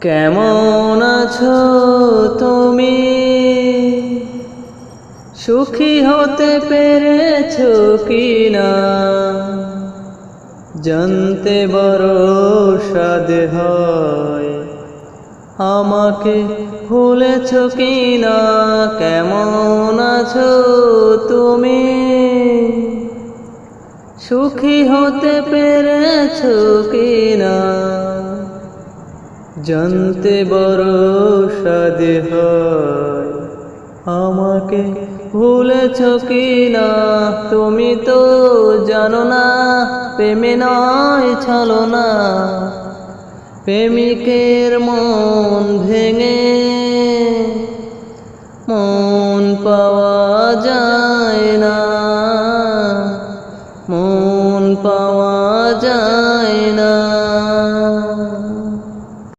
কেমন আছো তুমি? সুখী হতে পেরেছ কিনা? জানতে বড় সাদ হয়। আমাকে ভুলেছ কিনা? কেমন আছো তুমি? সুখী হতে পেরেছ কিনা? জানতে বড় সাদে আমাকে ভুলেছ কি না তুমি তো জানো না, প্রেমে নয় ছলো না প্রেমিকের মন ভেঙে মন পাওয়া যায় না। মন পাওয়া যায়